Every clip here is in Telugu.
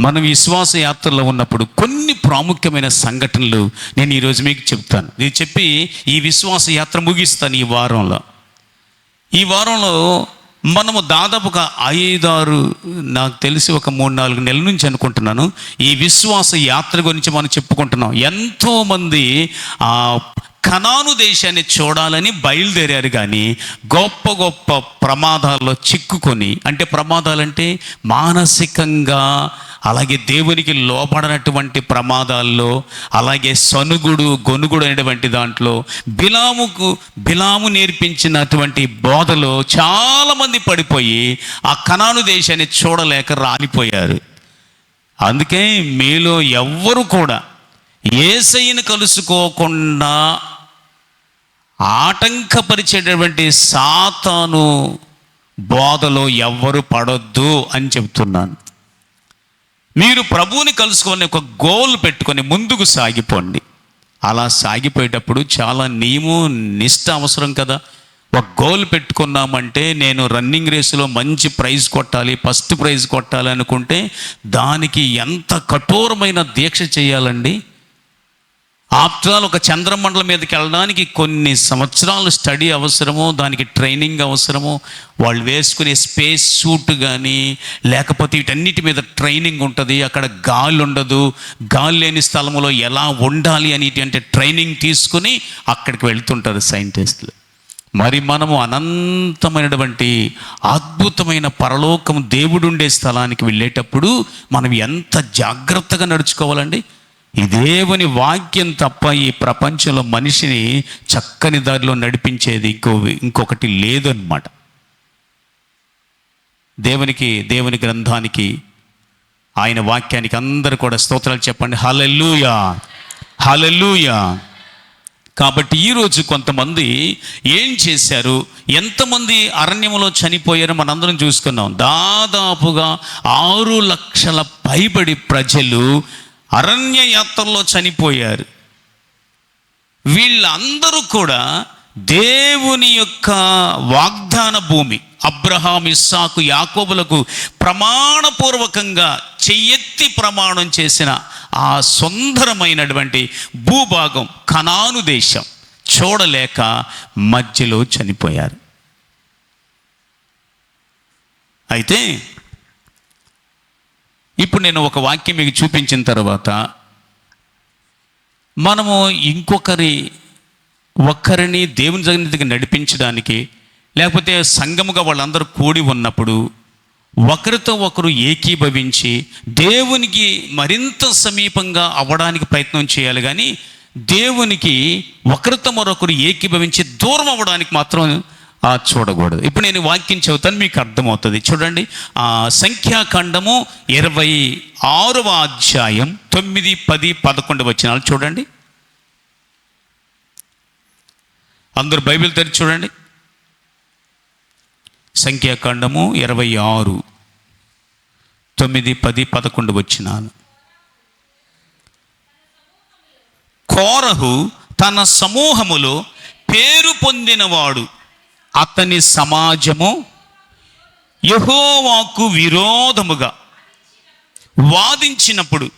మనం విశ్వాస యాత్రలో ఉన్నప్పుడు కొన్ని ప్రాముఖ్యమైన సంఘటనలు నేను ఈరోజు మీకు చెప్తాను. ఇది చెప్పి ఈ విశ్వాస యాత్ర ముగిస్తాను ఈ వారంలో. ఈ వారంలో మనము దాదాపుగా ఐదారు నాకు తెలిసి ఒక మూడు నాలుగు నెలల నుంచి అనుకుంటున్నాను ఈ విశ్వాస యాత్ర గురించి మనం చెప్పుకుంటున్నాం. ఎంతోమంది ఆ కనాను దేశాన్ని చూడాలని బయలుదేరారు కానీ గొప్ప గొప్ప ప్రమాదాల్లో చిక్కుకొని అంటే ప్రమాదాలంటే మానసికంగా అలాగే దేవునికి లోపడనటువంటి ప్రమాదాల్లో అలాగే సనుగుడు గొనుగుడు అనేటువంటి దాంట్లో బిలాముకు బిలాము నేర్పించినటువంటి బోధలో చాలామంది పడిపోయి ఆ కనాను దేశాన్ని చూడలేక రాలిపోయారు అందుకే మీలో ఎవ్వరు కూడా ఏసైని కలుసుకోకుండా ఆటంకపరిచేటటువంటి సాతాను బోధలో ఎవ్వరు పడొద్దు అని చెప్తున్నాను. మీరు ప్రభువుని కలుసుకొని ఒక గోల్ పెట్టుకొని ముందుకు సాగిపోండి. అలా సాగిపోయేటప్పుడు చాలా నియమం నిష్ట అవసరం కదా. ఒక గోల్ పెట్టుకున్నామంటే నేను రన్నింగ్ రేసులో మంచి ప్రైజ్ కొట్టాలి ఫస్ట్ ప్రైజ్ కొట్టాలి అనుకుంటే దానికి ఎంత కఠోరమైన దీక్ష చేయాలండి? ఆఫ్టర్ ఒక చంద్రమండలం మీదకి వెళ్ళడానికి కొన్ని సంవత్సరాలు స్టడీ అవసరము దానికి ట్రైనింగ్ అవసరము వాళ్ళు వేసుకునే స్పేస్ సూట్ కానీ లేకపోతే వీటన్నిటి మీద ట్రైనింగ్ ఉంటుంది. అక్కడ గాలి ఉండదు. గాలి లేని స్థలంలో ఎలా ఉండాలి అనేటువంటి ట్రైనింగ్ తీసుకుని అక్కడికి వెళ్తుంటారు సైంటిస్టులు. మరి మనము అనంతమైనటువంటి అద్భుతమైన పరలోకం దేవుడుండే స్థలానికి వెళ్ళేటప్పుడు మనం ఎంత జాగ్రత్తగా నడుచుకోవాలండి? ఈ దేవుని వాక్యం తప్ప ఈ ప్రపంచంలో మనిషిని చక్కని దారిలో నడిపించేది ఇంకో ఇంకొకటి లేదన్నమాట. దేవునికి దేవుని గ్రంథానికి ఆయన వాక్యానికి అందరూ కూడా స్తోత్రాలు చెప్పండి. హలెల్లుయా! హలెల్లుయా! కాబట్టి ఈరోజు కొంతమంది ఏం చేశారు? ఎంతమంది అరణ్యంలో చనిపోయారో మనందరం చూసుకున్నాం. దాదాపుగా ఆరు లక్షల పైబడి ప్రజలు అరణ్య యాత్రలో చనిపోయారు. వీళ్ళందరూ కూడా దేవుని యొక్క వాగ్దాన భూమి అబ్రహాం ఇస్సాకు యాకోబులకు ప్రమాణపూర్వకంగా చెయ్యెత్తి ప్రమాణం చేసిన ఆ సుందరమైనటువంటి భూభాగం కనాను దేశం చూడలేక మధ్యలో చనిపోయారు. అయితే ఇప్పుడు నేను ఒక వాక్యం మీకు చూపించిన తర్వాత మనము ఇంకొకరి ఒక్కరిని దేవుని సన్నిధికి నడిపించడానికి లేకపోతే సంఘముగా వాళ్ళందరూ కూడి ఉన్నప్పుడు ఒకరితో ఒకరు ఏకీభవించి దేవునికి మరింత సమీపంగా అవ్వడానికి ప్రయత్నం చేయాలి. కానీ దేవునికి ఒకరితో మరొకరు ఏకీభవించి దూరం అవ్వడానికి మాత్రం చూడకూడదు. ఇప్పుడు నేను వాక్యం చెబుతాను మీకు అర్థమవుతుంది. చూడండి సంఖ్యాఖండము ఇరవై ఆరవ అధ్యాయం తొమ్మిది పది పదకొండు వచ్చినాలు చూడండి. అందరు బైబిల్ తెరిచి చూడండి. సంఖ్యాకాండము ఇరవై ఆరు తొమ్మిది పది పదకొండు వచ్చినాను కోరహు తన సమూహములో పేరు పొందినవాడు. అతని సమాజము యహోవాకు విరోధముగా వాదించినప్పుడు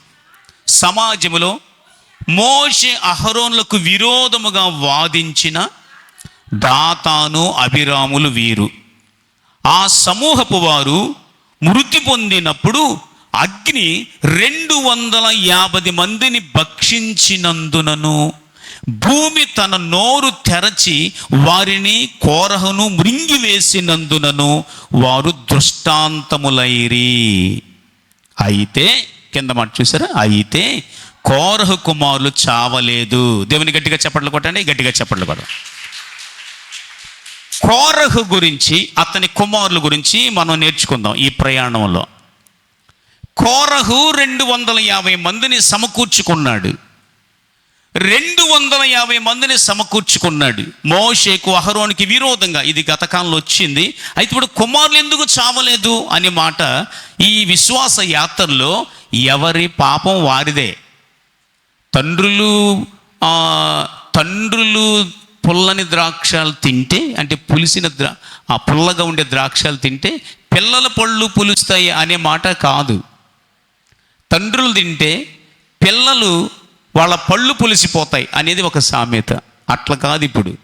సమాజములో మోషే అహరోన్లకు విరోధముగా వాదించిన దాతాను అభిరాములు వీరు. ఆ సమూహపు వారు మృతి పొందినప్పుడు అగ్ని రెండు వందల యాభై మందిని భక్షించినందునను. భూమి తన నోరు తెరచి వారిని కోరహను మృంగివేసినందునను వారు దృష్టాంతములైరి. అయితే కింద మాట చూసారా? అయితే కోరహు కుమారులు చావలేదు. దేవుని గట్టిగా చెప్పట్లు కొట్టండి గట్టిగా చెప్పట్లు కొట్టండి. కోరహు గురించి అతని కుమారుల గురించి మనం నేర్చుకుందాం ఈ ప్రయాణంలో. కోరహు రెండు వందల యాభై మందిని సమకూర్చుకున్నాడు. రెండు వందల యాభై మందిని సమకూర్చుకున్నాడు. మోషేకు అహరోనికి విరోధంగా ఇది గతకాలంలో వచ్చింది. అయితే ఇప్పుడు కుమారులు ఎందుకు చావలేదు అనే మాట ఈ విశ్వాస యాత్రలో ఎవరి పాపం వారిదే. తండ్రులు తండ్రులు పుల్లని ద్రాక్షలు తింటే అంటే పులిసిన ద్రా ఆ పుల్లగా ఉండే ద్రాక్షలు తింటే పిల్లల పళ్ళు పులుస్తాయి అనే మాట కాదు. తండ్రులు తింటే పిల్లలు వాళ్ళ పళ్ళు పులిసిపోతాయి అనేది ఒక సామెత. అట్లా కాదు ఇప్పుడు.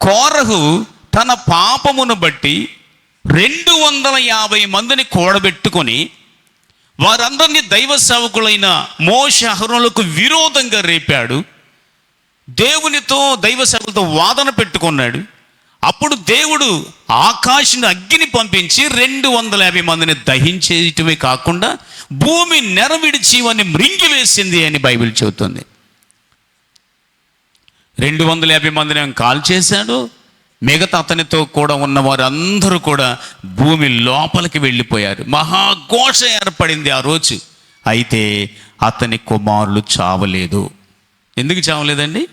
కోరహు తన పాపమును బట్టి రెండు వందల యాభై మందిని కూడబెట్టుకొని వారందరినీ దైవ సేవకులైన మోష అహరులకు విరోధంగా రేపాడు. దేవునితో దైవ సేవకులతో వాదన పెట్టుకున్నాడు. అప్పుడు దేవుడు ఆకాశం అగ్గిని పంపించి రెండు వందల యాభై మందిని దహించేయటమే కాకుండా భూమి నెరవిడిచి వారిని మృంగివేసింది అని బైబిల్ చెబుతుంది. రెండు వందల యాభై మందిని కాల్ చేశాడు మిగతా అతనితో కూడా ఉన్న వారందరూ కూడా భూమి లోపలికి వెళ్ళిపోయారు. మహాఘోష ఏర్పడింది ఆ రోజు. అయితే అతని కుమారులు చావలేదు. ఎందుకు చావలేదండి?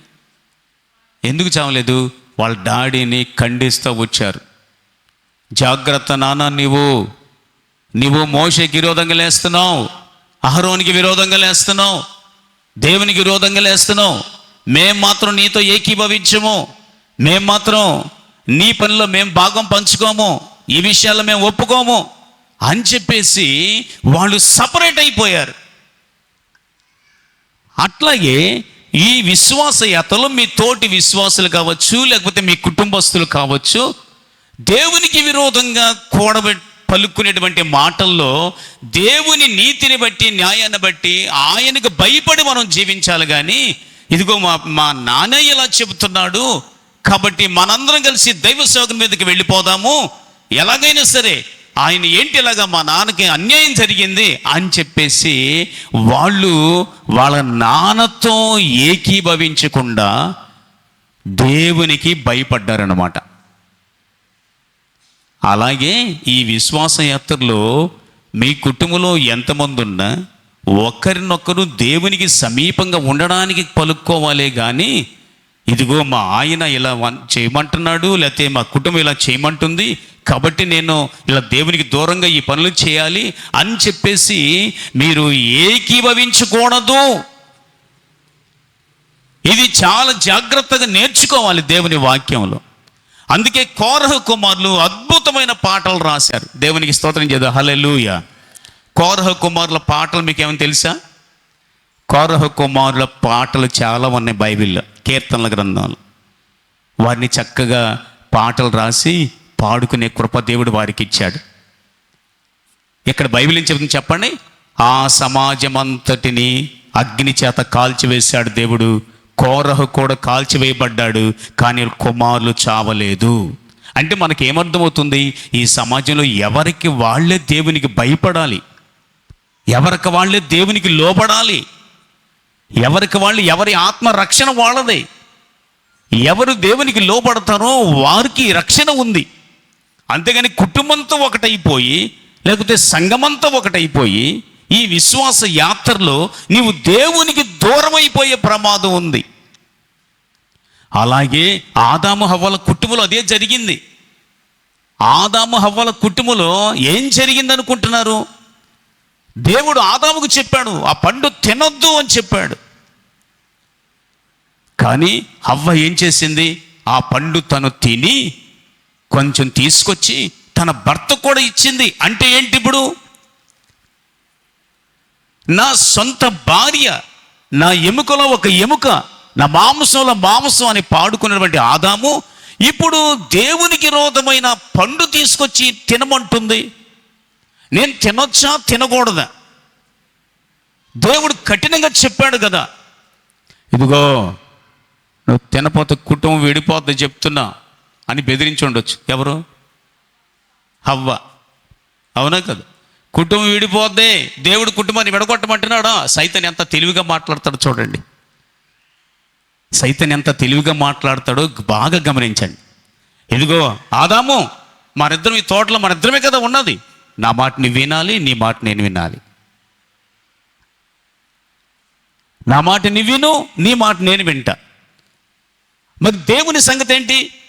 ఎందుకు చావలేదు? వాళ్ళ డాడీని ఖండిస్తూ వచ్చారు. జాగ్రత్త నాన్న నీవు నీవు మోషకి విరోధంగా లేస్తున్నావు. అహరోనికి విరోధంగా లేస్తున్నావు. దేవునికి విరోధంగా లేస్తున్నావు. మేం మాత్రం నీతో ఏకీభవించము. మేం మాత్రం నీ పనిలో మేము భాగం పంచుకోము. ఈ విషయాల్లో మేము ఒప్పుకోము అని చెప్పేసి వాళ్ళు సపరేట్ అయిపోయారు. అట్లాగే ఈ విశ్వాస యాత్రలో మీ తోటి విశ్వాసులు కావచ్చు లేకపోతే మీ కుటుంబస్తులు కావచ్చు దేవునికి విరోధంగా కూడబె పలుకునేటువంటి మాటల్లో దేవుని నీతిని బట్టి న్యాయాన్ని బట్టి ఆయనకు భయపడి మనం జీవించాలి కానీ ఇదిగో మా మా నాన్న ఇలా చెబుతున్నాడు కాబట్టి మనందరం కలిసి దైవ సేవకుని మీదకి వెళ్ళిపోదాము. ఎలాగైనా సరే ఆయన ఏంటి ఇలాగా మా నాన్నకి అన్యాయం జరిగింది అని చెప్పేసి వాళ్ళు వాళ్ళ నాన్నతో ఏకీభవించకుండా దేవునికి భయపడ్డారనమాట అలాగే ఈ విశ్వాస యాత్రలో మీ కుటుంబంలో ఎంతమంది ఉన్నా ఒకరినొకరు దేవునికి సమీపంగా ఉండడానికి పలుక్కోవాలే కానీ ఇదిగో మా ఆయన ఇలా వన్- చేయమంటున్నాడు లేకపోతే మా కుటుంబం ఇలా చేయమంటుంది కాబట్టి నేను ఇలా దేవునికి దూరంగా ఈ పనులు చేయాలి అని చెప్పేసి మీరు ఏకీభవించకూడదు. ఇది చాలా జాగ్రత్తగా నేర్చుకోవాలి దేవుని వాక్యంలో. అందుకే కోరహ కుమారులు అద్భుతమైన పాటలు రాశారు. దేవునికి స్తోత్రం చేద్దాం. హల్లెలూయ. కోరహ కుమారుల పాటలు మీకు ఏమైనా తెలుసా? కోరహ కుమారుల పాటలు చాలా ఉన్నాయి బైబిల్లో కీర్తనల గ్రంథాలు. వారిని చక్కగా పాటలు రాసి పాడుకునే కృప దేవుడు వారికి ఇచ్చాడు ఇక్కడ బైబిల్ ఏం చెప్పండి? ఆ సమాజం అంతటిని అగ్ని చేత కాల్చివేశాడు దేవుడు. కోరహు కూడా కాల్చివేయబడ్డాడు కానీ కుమారులు చావలేదు. అంటే మనకి ఏమర్థమవుతుంది? ఈ సమాజంలో ఎవరికి వాళ్ళే దేవునికి భయపడాలి? ఎవరికి వాళ్ళే దేవునికి లోపడాలి ఎవరికి వాళ్ళు ఎవరి ఆత్మ రక్షణ వాళ్ళదే? ఎవరు దేవునికి లోపడతారో వారికి రక్షణ ఉంది. అంతేగాని కుటుంబంతో ఒకటైపోయి లేకపోతే సంఘమంతా ఒకటైపోయి ఈ విశ్వాస యాత్రలో నీవు దేవునికి దూరమైపోయే ప్రమాదం ఉంది. అలాగే ఆదాము హవ్వల కుటుంబంలో అదే జరిగింది. ఆదాము హవ్వల కుటుంబంలో ఏం జరిగింది అనుకుంటున్నారు దేవుడు ఆదాముకు చెప్పాడు ఆ పండు తినొద్దు అని చెప్పాడు. కానీ హవ్వ ఏం చేసింది? ఆ పండు తను తిని కొంచెం తీసుకొచ్చి తన భర్త కూడా ఇచ్చింది. అంటే ఏంటి ఇప్పుడు? నా సొంత భార్య నా ఎముకలో ఒక ఎముక నా మాంసంలో మాంసం అని పాడుకున్నటువంటి ఆదాము ఇప్పుడు దేవునికి విరోధమైన పండు తీసుకొచ్చి తినమంటుంది. నేను తినొచ్చా? తినకూడదా? దేవుడు కఠినంగా చెప్పాడు కదా. ఇదిగో నువ్వు తినపోతే కుటుంబం విడిపోద్ది చెప్తున్నా. అని బెదిరించి ఉండొచ్చు. ఎవరు? హవ్వ. అవునా కదా? కుటుంబం విడిపోద్ది. దేవుడు కుటుంబాన్ని విడగొట్టమంటున్నాడా? సైతన్ ఎంత తెలివిగా మాట్లాడతాడో చూడండి. సైతన్ ఎంత తెలివిగా మాట్లాడతాడో బాగా గమనించండి. ఇదిగో ఆదాము మనిద్దరం ఈ తోటలో మనిద్దరమే కదా ఉన్నది. నా మాట నువ్వు వినాలి నీ మాట నేను వినాలి. నా మాట నువ్వు విను నీ మాట నేను వింటా. మరి దేవుని సంగతి ఏంటి?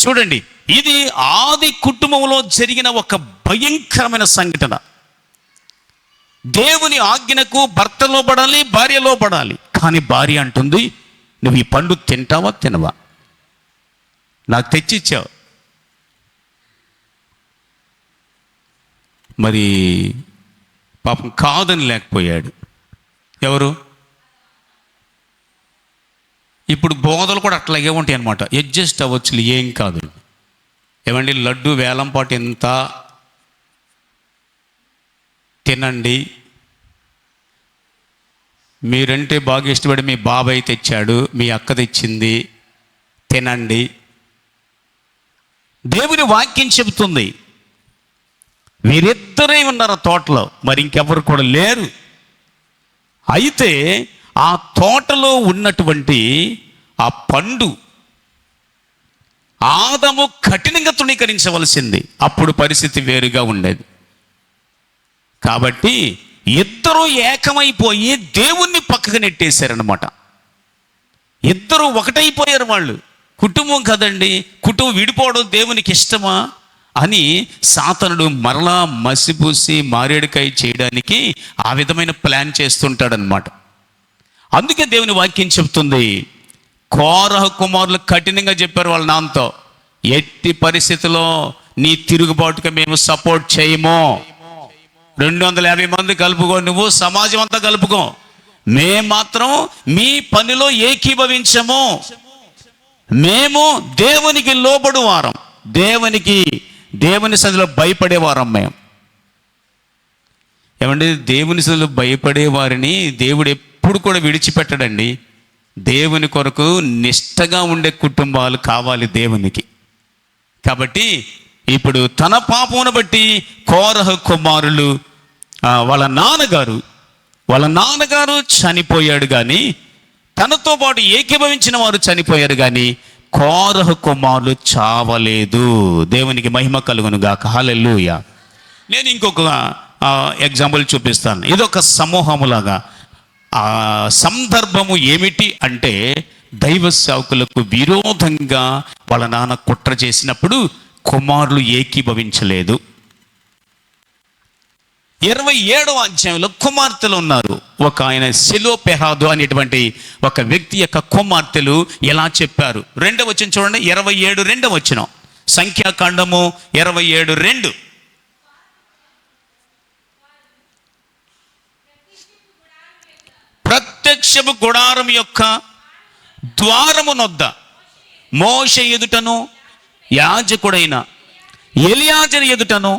చూడండి ఇది ఆది కుటుంబంలో జరిగిన ఒక భయంకరమైన సంఘటన. దేవుని ఆజ్ఞకు భర్త పడాలి భార్య పడాలి. కానీ భార్య అంటుంది నువ్వు ఈ పండు తింటావా తినవా? నాకు తెచ్చిచ్చావు. మరి పాపం కాదని లేకపోయాడు. ఎవరు? ఇప్పుడు బోధలు కూడా అట్లాగే ఉంటాయి అనమాట అడ్జస్ట్ అవ్వచ్చు ఏం కాదు. ఏమండి లడ్డు వేలంపాటు ఎంత? తినండి. మీరంటే బాగా ఇష్టపడి మీ బాబాయ్ తెచ్చాడు మీ అక్క తెచ్చింది తినండి. దేవుని వాక్యం చెబుతుంది. వీరిద్దరే ఉన్నారు ఆ తోటలో? మరి ఇంకెవరు కూడా లేరు. అయితే ఆ తోటలో ఉన్నటువంటి ఆ పండు ఆదము కఠినంగా తృణీకరించవలసింది. అప్పుడు పరిస్థితి వేరుగా ఉండేది. కాబట్టి ఇద్దరూ ఏకమైపోయి దేవుణ్ణి పక్కకు నెట్టేశారనమాట ఇద్దరు ఒకటైపోయారు వాళ్ళు. కుటుంబం కదండి కుటుంబం విడిపోవడం దేవునికి ఇష్టమా అని సాతనుడు మరలా మసిపూసి మారేడుకాయ చేయడానికి ఆ విధమైన ప్లాన్ చేస్తుంటాడనమాట అందుకే దేవుని వాక్యం చెప్తుంది కోరహ కుమారులు కఠినంగా చెప్పారు వాళ్ళ నాన్నతో ఎట్టి పరిస్థితిలో నీ తిరుగుబాటుగా మేము సపోర్ట్ చేయము. రెండు వందల యాభై మంది కలుపుకో నువ్వు సమాజం అంతా కలుపుకో. మేము మాత్రం మీ పనిలో ఏకీభవించము. మేము దేవునికి లోబడు వారం. దేవునికి దేవుని సదిలో భయపడేవారం మేము. ఏమంటే దేవుని సదిలో భయపడే వారిని దేవుడు ఎప్పుడు కూడా విడిచిపెట్టడండి. దేవుని కొరకు నిష్టగా ఉండే కుటుంబాలు కావాలి దేవునికి. కాబట్టి ఇప్పుడు తన పాపమును బట్టి కోరహ కుమారులు వాళ్ళ నాన్నగారు వాళ్ళ నాన్నగారు చనిపోయాడు కానీ తనతో పాటు ఏకీభవించిన వారు చనిపోయారు కానీ కోరహ కుమారులు చావలేదు. దేవునికి మహిమ కలుగును గాక. హాలెల్లుయ. నేను ఇంకొక ఎగ్జాంపుల్ చూపిస్తాను. ఇదొక సమూహములాగా. ఆ సందర్భము ఏమిటి అంటే దైవ సేవకులకు విరోధంగా వాళ్ళ నాన్న కుట్ర చేసినప్పుడు కుమారులు ఏకీభవించలేదు. ఇరవై ఏడవ అధ్యాయంలో కుమార్తెలు ఉన్నారు. ఒక ఆయన సెలోపెహాదు అనేటువంటి ఒక వ్యక్తి యొక్క కుమార్తెలు ఎలా చెప్పారు. రెండవ వచ్చిన చూడండి ఇరవై ఏడు రెండవ వచ్చిన సంఖ్యాకాండము ఇరవై ఏడు రెండు. ప్రత్యక్షపు గుడారం యొక్క ద్వారమునొద్ద. మోష ఎదుటను యాజకుడైన ఎలియాజని ఎదుటను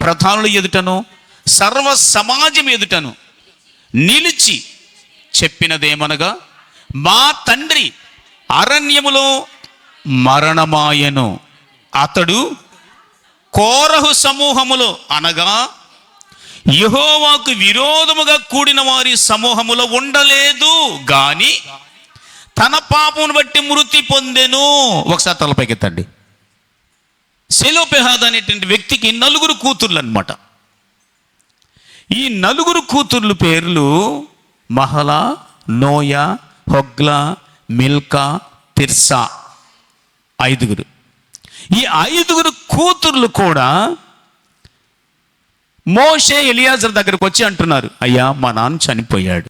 ప్రధానుల ఎదుటను సర్వ సమాజం ఎదుటను నిలిచి చెప్పినదేమనగా మా తండ్రి అరణ్యములో మరణమాయను. అతడు కోరహు సమూహములో అనగా యహోవాకు విరోధముగా కూడిన వారి సమూహములో ఉండలేదు. గాని తన పాపమును బట్టి మృతి పొందెను. ఒకసారి తలపైకెత్తండి సెలోపెహాద్ అనేటువంటి వ్యక్తికి నలుగురు కూతుర్లు అన్నమాట ఈ నలుగురు కూతుర్లు పేర్లు Mahlah Noah Hoglah Milcah Tirzah. ఐదుగురు. ఈ ఐదుగురు కూతుర్లు కూడా మోషే ఎలియాజర్ దగ్గరకు వచ్చి అంటున్నారు అయ్యా మా నాన్న చనిపోయాడు.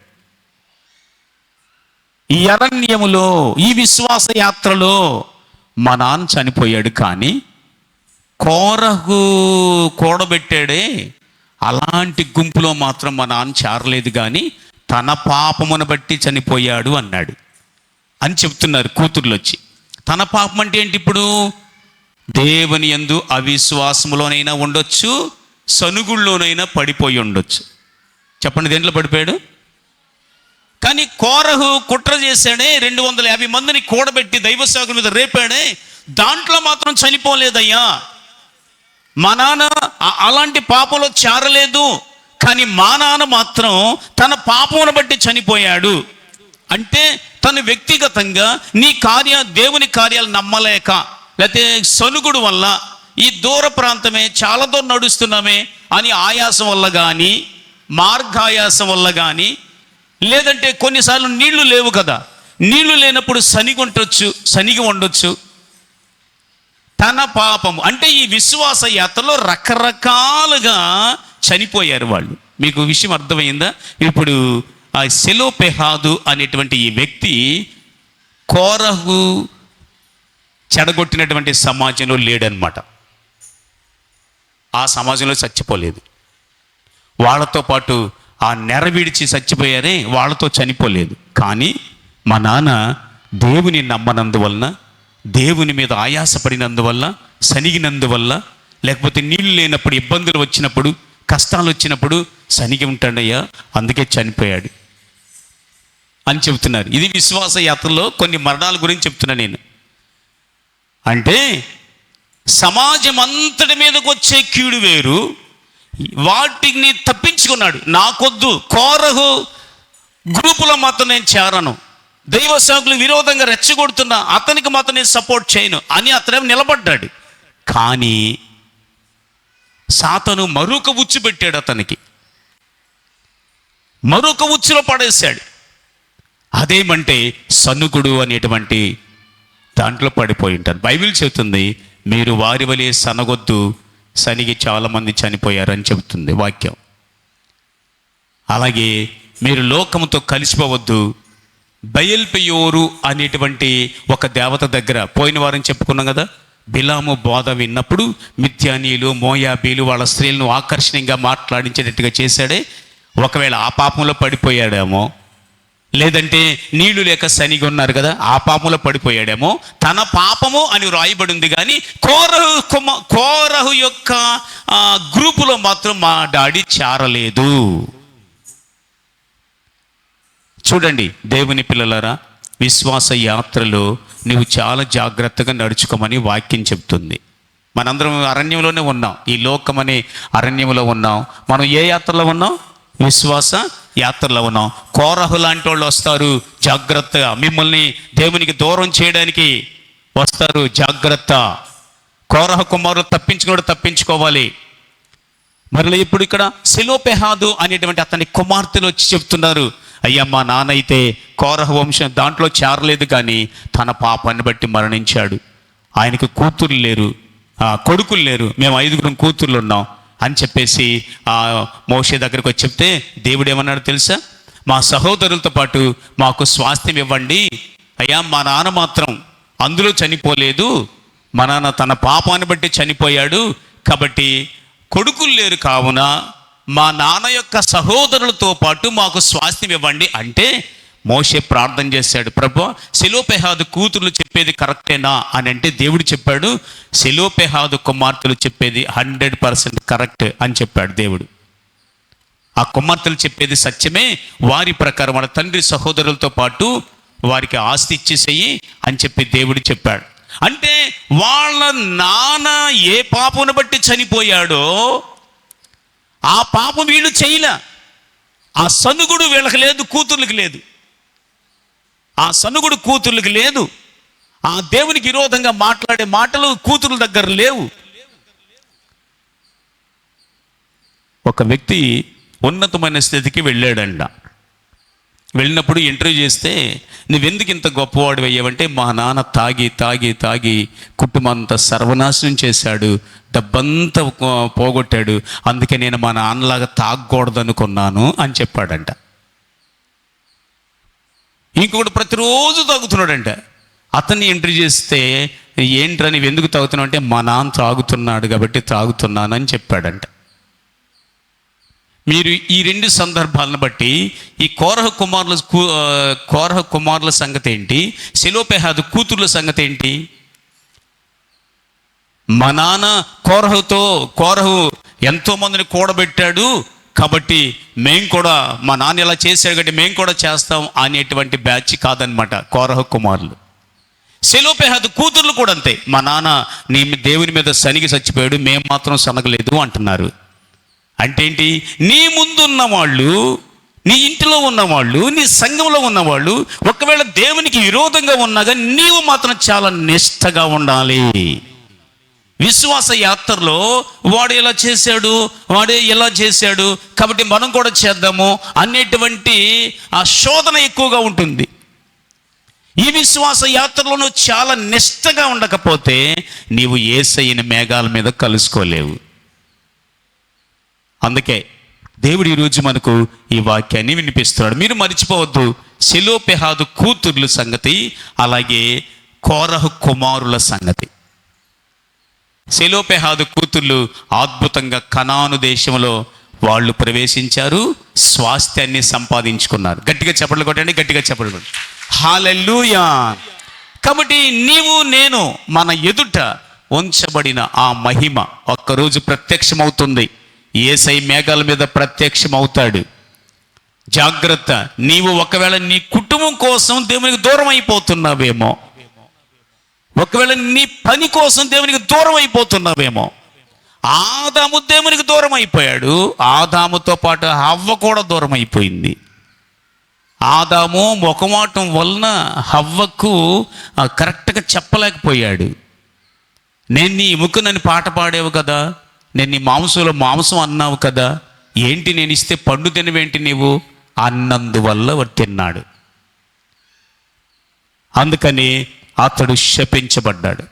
ఈ అరణ్యములో ఈ విశ్వాస యాత్రలో మా నాన్న చనిపోయాడు కానీ కోరహు కూడబెట్టాడే. అలాంటి గుంపులో మాత్రం మా నాన్న చేరలేదు కానీ తన పాపమును బట్టి చనిపోయాడు అన్నాడు. అని చెప్తున్నారు కూతుర్లు వచ్చి తన పాపం అంటే ఏంటి ఇప్పుడు? దేవుని యందు అవిశ్వాసములోనైనా ఉండొచ్చు సనుగుల్లోనైనా పడిపోయి ఉండొచ్చు. చెప్పండి దేంట్లో పడిపోయాడు? కానీ కోరహు కుట్ర చేశాడే రెండు వందల యాభై మందిని కూడబెట్టి దైవ మీద రేపాడే దాంట్లో మాత్రం చనిపోలేదయ్యా. మా నాన్న అలాంటి పాపంలో చేరలేదు కానీ మా నాన్న మాత్రం తన పాపమును బట్టి చనిపోయాడు. అంటే తను వ్యక్తిగతంగా నీ కార్య దేవుని కార్యాలు నమ్మలేక లేకపోతే సనుగుడు వల్ల ఈ దూర ప్రాంతమే చాలా దూరం నడుస్తున్నామే అని ఆయాసం వల్ల కానీ మార్గాయాసం వల్ల కానీ లేదంటే కొన్నిసార్లు నీళ్ళు లేవు కదా. నీళ్ళు లేనప్పుడు సనిగి ఉండొచ్చు సనిగి ఉండొచ్చు. తన పాపము అంటే ఈ విశ్వాస యాత్రలో రకరకాలుగా చనిపోయారు వాళ్ళు. మీకు విషయం అర్థమైందా? ఇప్పుడు ఆ సెలోపెహాదు అనేటువంటి ఈ వ్యక్తి కోరహు చెడగొట్టినటువంటి సమాజంలో లేడనమాట ఆ సమాజంలో చచ్చిపోలేదు. వాళ్ళతో పాటు ఆ నెర విడిచి చచ్చిపోయారే వాళ్ళతో చనిపోలేదు. కానీ మా నాన్న దేవుని నమ్మనందువలన దేవుని మీద ఆయాసపడినందువల్ల సనిగినందువల్ల లేకపోతే నీళ్ళు లేనప్పుడు ఇబ్బందులు వచ్చినప్పుడు కష్టాలు వచ్చినప్పుడు సనిగి ఉంటాడయ్యా అందుకే చనిపోయాడు. అని చెబుతున్నారు. ఇది విశ్వాస యాత్రలో కొన్ని మరణాల గురించి చెప్తున్నా నేను. అంటే సమాజం అంతటి మీదకి వచ్చే కీడు వేరు. వాటిని తప్పించుకున్నాడు. నాకొద్దు. కోరహు గ్రూపులో మాత్రం నేను చేరను. దైవ సేవకులు విరోధంగా రెచ్చగొడుతున్నా. అతనికి మాత్రం నేను సపోర్ట్ చేయను. అని అతనే నిలబడ్డాడు. కానీ సాతను మరొక ఉచ్చు పెట్టాడు అతనికి. మరొక ఉచ్చులో పడేశాడు. అదేమంటే సన్నుకుడు అనేటువంటి దాంట్లో పడిపోయి ఉంటారు బైబిల్ చెబుతుంది మీరు వారి వలె సనగొద్దు సనిగి చాలామంది చనిపోయారని చెబుతుంది వాక్యం. అలాగే మీరు లోకముతో కలిసిపోవద్దు బయల్పెయోరు అనేటువంటి ఒక దేవత దగ్గర పోయిన వారం చెప్పుకున్నాం కదా బిలాము బోధ విన్నప్పుడు మిథ్యానీయులు మోయాబీలు వాళ్ళ స్త్రీలను ఆకర్షణీయంగా మాట్లాడించేటట్టుగా చేశాడే ఒకవేళ ఆ పాపంలో పడిపోయాడేమో లేదంటే నీళ్ళు లేక సనిగి ఉన్నారు కదా ఆ పాపంలో పడిపోయాడేమో. తన పాపము అని రాయబడింది కానీ కోరహు కుమ కోరహు యొక్క గ్రూపులో మాత్రం మా డాడీ చేరలేదు. చూడండి దేవుని పిల్లలరా విశ్వాస యాత్రలో నువ్వు చాలా జాగ్రత్తగా నడుచుకోమని వాక్యం చెప్తుంది. మనందరం అరణ్యంలోనే ఉన్నాం. ఈ లోకం అనే అరణ్యంలో ఉన్నాం. మనం ఏ యాత్రలో ఉన్నాం? విశ్వాస యాత్రలో ఉన్నాం. కోరహు లాంటి వాళ్ళు వస్తారు జాగ్రత్తగా. మిమ్మల్ని దేవునికి దూరం చేయడానికి వస్తారు జాగ్రత్త. కోరహ కుమారులు తప్పించుకున్నాడు తప్పించుకోవాలి. మరలా ఇప్పుడు ఇక్కడ శిలోపెహాదు అనేటువంటి అతని కుమార్తెలు వచ్చి చెప్తున్నారు. అయ్యా మా నాన్న అయితే కోరహ వంశం దాంట్లో చేరలేదు కానీ తన పాపాన్ని బట్టి మరణించాడు. ఆయనకు కూతురు లేరు. కొడుకులు లేరు. మేము ఐదుగురం కూతుర్లు ఉన్నాం. అని చెప్పేసి ఆ మోషే దగ్గరకు వచ్చి చెప్తే దేవుడు ఏమన్నాడు తెలుసా? మా సహోదరులతో పాటు మాకు స్వాస్థ్యం ఇవ్వండి. అయ్యా మా నాన్న మాత్రం అందులో చనిపోలేదు. మా నాన్న తన పాపాన్ని బట్టి చనిపోయాడు. కాబట్టి కొడుకులు లేరు కావున మా నాన్న యొక్క సహోదరులతో పాటు మాకు స్వాస్థ్యం ఇవ్వండి. అంటే మోషే ప్రార్థన చేశాడు ప్రభు శిలోపెహాదు కూతుర్లు చెప్పేది కరెక్టేనా? అని అంటే దేవుడు చెప్పాడు శిలోపెహాదు కుమార్తెలు చెప్పేది హండ్రెడ్ పర్సెంట్ కరెక్ట్ అని చెప్పాడు దేవుడు. ఆ కుమార్తెలు చెప్పేది సత్యమే వారి ప్రకారం వాళ్ళ తండ్రి సహోదరులతో పాటు వారికి ఆస్తి ఇచ్చేసేయి అని చెప్పి దేవుడు చెప్పాడు. అంటే వాళ్ళ నాన్న ఏ పాపను బట్టి చనిపోయాడో ఆ పాపం వీళ్ళు చేయలే. ఆ సనుగుడు వీళ్ళకి లేదు కూతుర్లకి లేదు. ఆ సనుగుడు కూతుర్లకి లేదు. ఆ దేవునికి విరోధంగా మాట్లాడే మాటలు కూతుర్ల దగ్గర లేవు. ఒక వ్యక్తి ఉన్నతమైన స్థితికి వెళ్ళాడంట. వెళ్ళినప్పుడు ఇంటర్వ్యూ చేస్తే నువ్వెందుకు ఇంత గొప్పవాడు అయ్యావంటే మా నాన్న తాగి తాగి తాగి కుటుంబంతా సర్వనాశనం చేశాడు. డబ్బంతా పోగొట్టాడు. అందుకే నేను మా నాన్నలాగా తాగకూడదనుకున్నాను అని చెప్పాడంట. ఇంకొకటి ప్రతిరోజు తాగుతున్నాడంట. అతన్ని ఎంట్రీ చేస్తే ఏంట్రా ఎందుకు తాగుతున్నావు? అంటే మా నాన్న తాగుతున్నాడు కాబట్టి త్రాగుతున్నానని చెప్పాడంట. మీరు ఈ రెండు సందర్భాలను బట్టి ఈ కోరహ కుమారుల కోరహ కుమారుల సంగతి ఏంటి? శిలోపెహాదు కూతుర్ల సంగతి ఏంటి? మా నాన్న కోరహుతో కోరహు ఎంతో మందిని కూడబెట్టాడు. కాబట్టి మేం కూడా మా నాన్న ఇలా చేశాడు కాబట్టి మేము కూడా చేస్తాం అనేటువంటి బ్యాచ్ కాదనమాట కోరహ కుమారులు. సెలోపెహాదు కూతుర్లు కూడా అంతే. మా నాన్న నీ దేవుని మీద శనిగి చచ్చిపోయాడు మేము మాత్రం సనగలేదు అంటున్నారు. అంటే ఏంటి? నీ ముందున్న వాళ్ళు నీ ఇంటిలో ఉన్నవాళ్ళు నీ సంఘంలో ఉన్నవాళ్ళు ఒకవేళ దేవునికి విరోధంగా ఉన్నాగా నీవు మాత్రం చాలా నిష్టగా ఉండాలి. విశ్వాస యాత్రలో వాడు ఇలా చేశాడు? వాడే ఇలా చేశాడు? కాబట్టి మనం కూడా చేద్దాము అనేటువంటి ఆ శోధన ఎక్కువగా ఉంటుంది. ఈ విశ్వాస యాత్రలోనూ చాలా నిష్టగా ఉండకపోతే నీవు ఏసైన మేఘాల మీద కలుసుకోలేవు. అందుకే దేవుడు ఈరోజు మనకు ఈ వాక్యాన్ని వినిపిస్తున్నాడు. మీరు మర్చిపోవద్దు. సెలోపెహాదు కూతుర్ల సంగతి అలాగే కోరహ కుమారుల సంగతి. సెలోపెహాదు కూతుళ్ళు అద్భుతంగా కనాను దేశంలో వాళ్ళు ప్రవేశించారు స్వాస్థ్యాన్ని సంపాదించుకున్నారు. గట్టిగా చెప్పలు కొట్టండి గట్టిగా చెప్పలు కొట్టండి. హాలెల్లుయా కాబట్టి నీవు నేను మన ఎదుట ఉంచబడిన ఆ మహిమ ఒక్కరోజు ప్రత్యక్షమవుతుంది. ఏసై మేఘాల మీద ప్రత్యక్షమవుతాడు. జాగ్రత్త నీవు ఒకవేళ నీ కుటుంబం కోసం దేవునికి దూరం అయిపోతున్నావేమో ఒకవేళ నీ పని కోసం దేవునికి దూరం అయిపోతున్నావేమో. ఆదాము దేవునికి దూరం అయిపోయాడు. ఆదాముతో పాటు హవ్వ కూడా దూరం అయిపోయింది. ఆదాము ముఖమాటం వలన హవ్వకు కరెక్ట్గా చెప్పలేకపోయాడు. నేను నీ ఎముకనని పాట పాడేవు కదా? నేను నీ మాంసంలో మాంసం అన్నావు కదా? ఏంటి నేను ఇస్తే పండు తినవేంటి నీవు? అన్నందువల్ల తిన్నాడు. అందుకని అతడు శపించబడ్డాడు.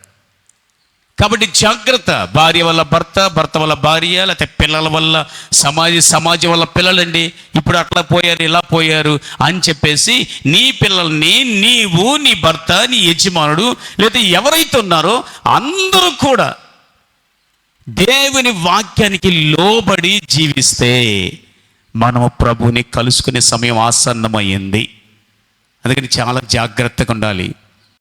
కాబట్టి జాగ్రత్త భార్య వల్ల భర్త భర్త వల్ల భార్య లేకపోతే పిల్లల వల్ల సమాజ సమాజం వల్ల పిల్లలండి. ఇప్పుడు అట్లా పోయారు ఇలా పోయారు అని చెప్పేసి నీ పిల్లల్ని నీవు నీ భర్త నీ యజమానుడు లేదా ఎవరైతే ఉన్నారో అందరూ కూడా దేవుని వాక్యానికి లోబడి జీవిస్తే మనము ప్రభుని కలుసుకునే సమయం ఆసన్నమైంది. అందుకని చాలా జాగ్రత్తగా ఉండాలి.